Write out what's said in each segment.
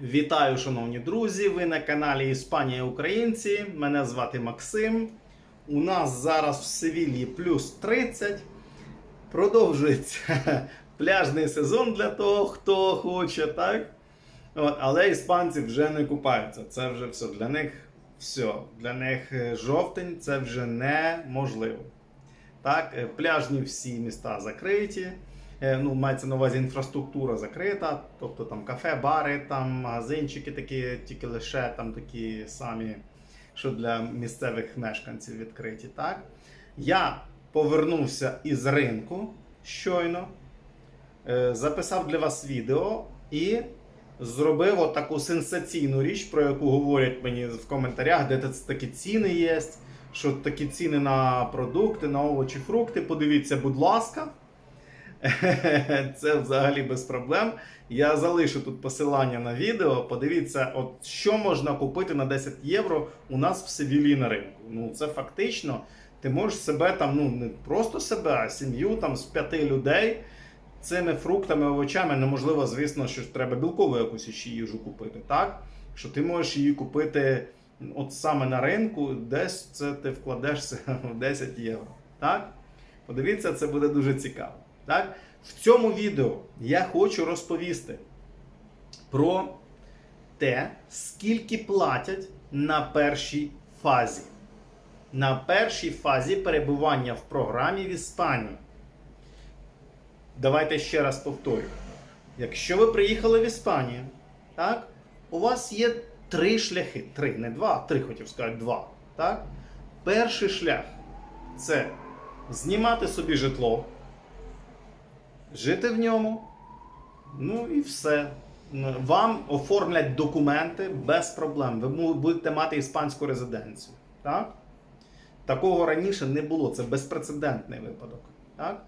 Вітаю, шановні друзі! Ви на каналі Іспанія Українці. Мене звати Максим. У нас зараз в Севілії плюс 30. Продовжується пляжний сезон для того, хто хоче, так? От, але іспанці вже не купаються. Це вже все. Для них все. Для них е, жовтень це вже неможливо. Так, е, пляжні всі міста закриті. Е, Ну, мається на увазі інфраструктура закрита, тобто там кафе, бари, там магазинчики такі, тільки лише там такі самі, що для місцевих мешканців відкриті. Так? Я повернувся із ринку щойно, е, записав для вас відео і зробив от таку сенсаційну річ, про яку говорять мені в коментарях, де це такі ціни є, що такі ціни на продукти, на овочі, фрукти. Подивіться, будь ласка. Це взагалі без проблем. Я залишу тут посилання на відео. Подивіться, от що можна купити на 10 євро у нас в Севілі на ринку. Ну це фактично. Ти можеш себе там, ну не просто себе, а сім'ю там з п'яти людей цими фруктами, овочами. Неможливо, звісно, що треба білкову якусь ще їжу купити, так? Що ти можеш її купити от саме на ринку, десь це ти вкладешся в 10 євро. Так? Подивіться, це буде дуже цікаво. Так? В цьому відео я хочу розповісти про те, скільки платять на першій фазі. На першій фазі перебування в програмі в Іспанії. Давайте ще раз повторю. Якщо ви приїхали в Іспанію, так, у вас є три шляхи. Три, не два, три хотів сказати, два. Так? Перший шлях це знімати собі житло жити в ньому. Ну і все. Вам оформлять документи без проблем. Ви будете мати іспанську резиденцію. Так? Такого раніше не було. Це безпрецедентний випадок. Так?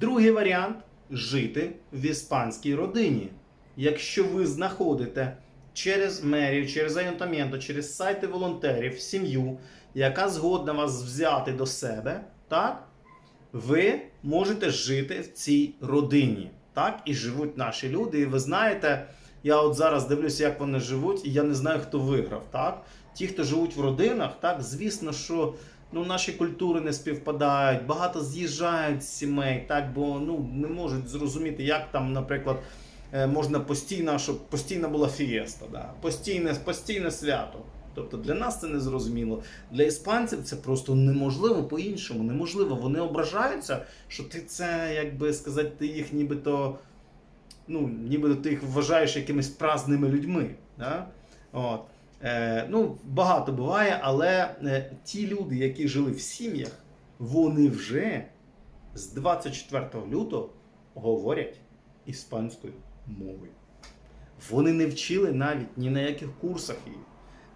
Другий варіант жити в іспанській родині. Якщо ви знаходите через мерію, через айонтамєнто, через сайти волонтерів сім'ю, яка згодна вас взяти до себе, так? ви можете жити в цій родині. Так? І живуть наші люди. І ви знаєте, я от зараз дивлюся, як вони живуть, і я не знаю, хто виграв. Так? Ті, хто живуть в родинах, так, звісно, що ну, наші культури не співпадають, багато з'їжджають з сімей, так, бо ну, не можуть зрозуміти, як там, наприклад, е, можна постійно, щоб постійно була фієста, да? постійне, постійне свято. Тобто для нас це не зрозуміло. Для іспанців це просто неможливо по-іншому. Неможливо. Вони ображаються, що ти це, як би сказати, ти їх нібито, ну, нібито ти їх вважаєш якимись праздними людьми. Да? От. Е, ну, Багато буває, але е, ті люди, які жили в сім'ях, вони вже з 24 лютого говорять іспанською мовою. Вони не вчили навіть ні на яких курсах її.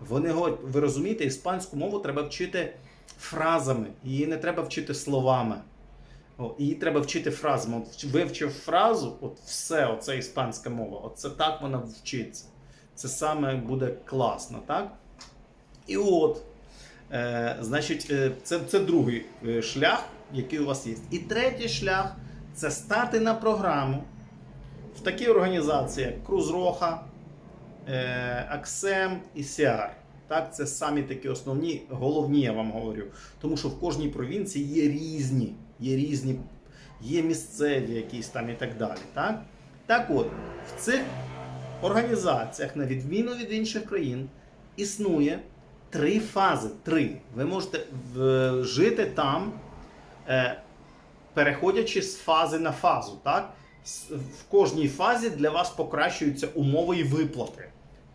Вони говорять, ви розумієте, іспанську мову треба вчити фразами, її не треба вчити словами. О, її треба вчити фразами. От вивчив фразу, от все, оце іспанська мова. От це так вона вчиться. Це саме буде класно, так? І от, е, значить, е, це, це другий е, шлях, який у вас є. І третій шлях це стати на програму в такій організації, як Крузроха. Аксем і Сіар. Так, це самі такі основні, головні, я вам говорю. Тому що в кожній провінції є різні, є різні, є місцеві якісь там і так далі. Так, так от, в цих організаціях, на відміну від інших країн, існує три фази. Три. Ви можете жити там, е, переходячи з фази на фазу. Так? В кожній фазі для вас покращуються умови і виплати.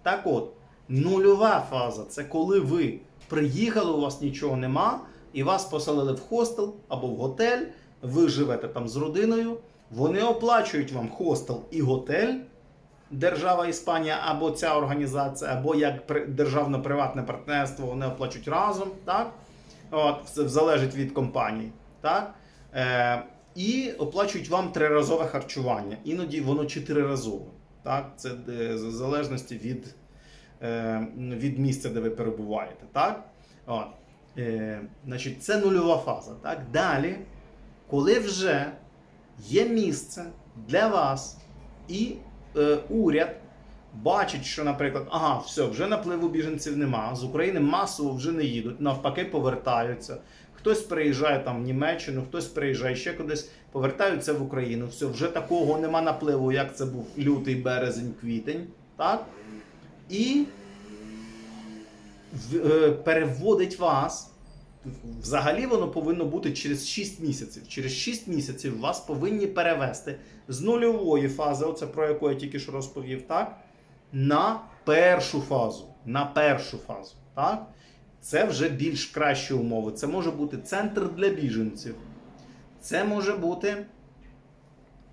Так от, нульова фаза це коли ви приїхали, у вас нічого нема, і вас поселили в хостел або в готель, ви живете там з родиною, вони оплачують вам хостел і готель, держава Іспанія, або ця організація, або як державно-приватне партнерство, вони оплачують разом. так? От, Це залежить від компанії. Так? Е, і оплачують вам триразове харчування. Іноді воно чотириразове. Так? Це в залежності від е, від місця, де ви перебуваєте. Так? От. Е, значить, Це нульова фаза. Так? Далі, коли вже є місце для вас, і е, уряд бачить, що, наприклад, ага, все, вже напливу біженців нема, з України масово вже не їдуть, навпаки, повертаються. Хтось приїжджає там в Німеччину, хтось приїжджає ще кудись, повертаються в Україну. Все, вже такого нема напливу, як це був лютий, березень, квітень. Так? І е, переводить вас. Взагалі воно повинно бути через 6 місяців. Через 6 місяців вас повинні перевести з нульової фази, оце про яку я тільки що розповів, так? На першу фазу. На першу фазу. Так? Це вже більш кращі умови. Це може бути центр для біженців. Це може бути,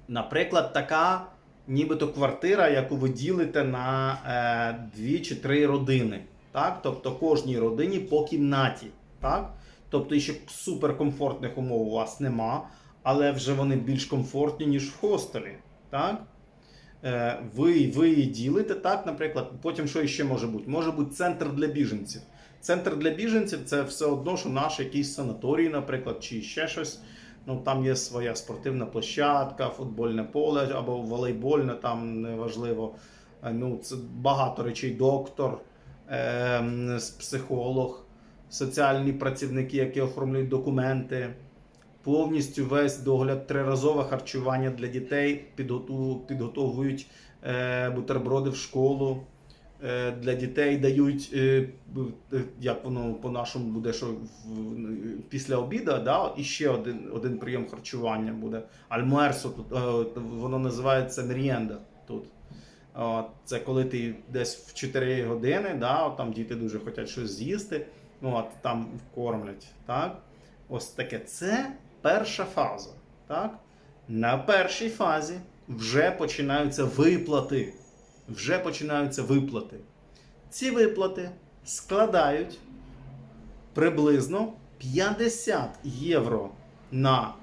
наприклад, така нібито квартира, яку ви ділите на е, дві чи три родини. Так? Тобто кожній родині по кімнаті. Так? Тобто ще суперкомфортних умов у вас нема, але вже вони більш комфортні, ніж в хостелі. Так? Е, ви, ви її ділите, так, наприклад, потім що ще може бути? Може бути центр для біженців. Центр для біженців це все одно, що наш якийсь санаторій, наприклад, чи ще щось. Ну, там є своя спортивна площадка, футбольне поле або волейбольне, там неважливо. Е, Ну, це багато речей. Доктор, с- психолог, соціальні працівники, які оформлюють документи, повністю весь догляд, триразове харчування для дітей, підготовують е, бутерброди в школу. Е, Для дітей дають, е, е, як воно по-нашому буде, що після обіду, да, і ще один, один прийом харчування буде. Альмуерсо, тут, воно називається мерієнда тут. Це коли ти десь в 4 години, да, там діти дуже хочуть щось з'їсти, ну, от, там кормлять. Так? Ось таке. Це перша фаза. Так? На першій фазі вже починаються виплати. Вже починаються виплати. Ці виплати складають приблизно 50 євро на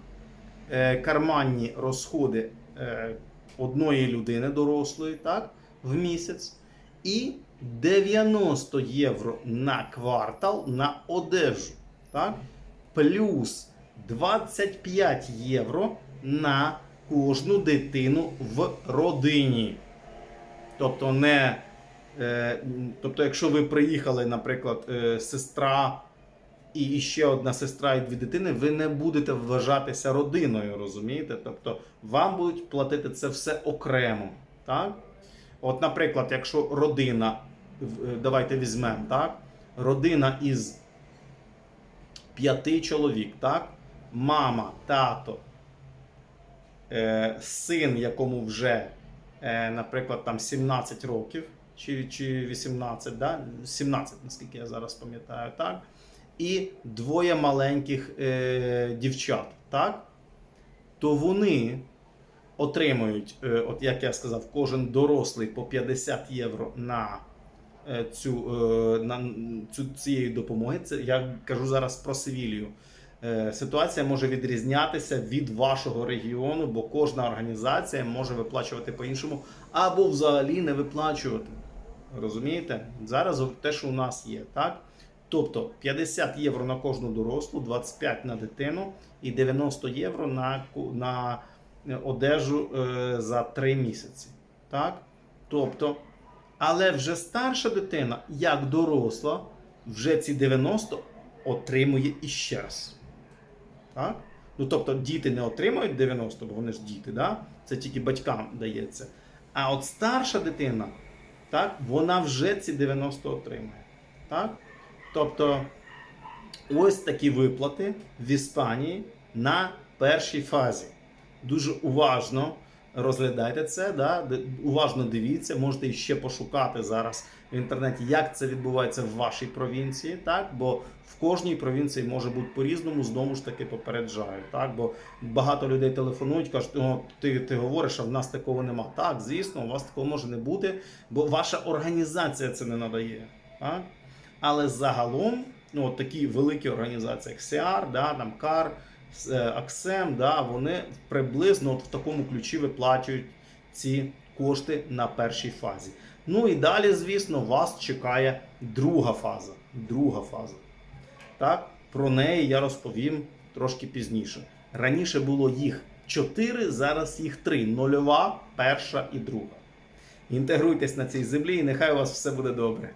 е, карманні розходи е, одної людини дорослої так, в місяць, і 90 євро на квартал на одежу. Так? Плюс 25 євро на кожну дитину в родині. Тобто, не, е, тобто, якщо ви приїхали, наприклад, е, сестра і ще одна сестра і дві дитини, ви не будете вважатися родиною, розумієте? Тобто вам будуть платити це все окремо. Так? От, наприклад, якщо родина, е, давайте візьмемо, так? родина із п'яти чоловік, так? мама, тато, син, якому вже, наприклад, там 17 років чи, чи 18, да? 17, наскільки я зараз пам'ятаю, так? І двоє маленьких е, дівчат, так? То вони отримують, е, от як я сказав, кожен дорослий по 50 євро на е, цю, е, на цю цієї допомоги. Це я кажу зараз про Севілію. Е, Ситуація може відрізнятися від вашого регіону, бо кожна організація може виплачувати по-іншому або взагалі не виплачувати. Розумієте? Зараз те, що у нас є, так? Тобто 50 євро на кожну дорослу, 25 на дитину і 90 євро на, на одежу е, за 3 місяці. Так? Тобто, але вже старша дитина, як доросла, вже ці 90 отримує іще раз. Так? Ну, тобто діти не отримують 90, бо вони ж діти, да? це тільки батькам дається. А от старша дитина, так, вона вже ці 90 отримає. Так? Тобто, ось такі виплати в Іспанії на першій фазі. Дуже уважно розглядайте це, да? уважно дивіться, можете ще пошукати зараз в інтернеті, як це відбувається в вашій провінції, так? бо в кожній провінції може бути по-різному, знову ж таки попереджаю. Так? Бо багато людей телефонують, кажуть, О, ти, ти говориш, а в нас такого нема. Так, звісно, у вас такого може не бути, бо ваша організація це не надає. Так? Але загалом, ну, от такі великі організації, як CR, да, там е, Аксем, да, вони приблизно от в такому ключі виплачують ці кошти на першій фазі. Ну і далі, звісно, вас чекає друга фаза. Друга фаза. Так, про неї я розповім трошки пізніше. Раніше було їх чотири, зараз їх три: нульова, перша і друга. Інтегруйтесь на цій землі і нехай у вас все буде добре.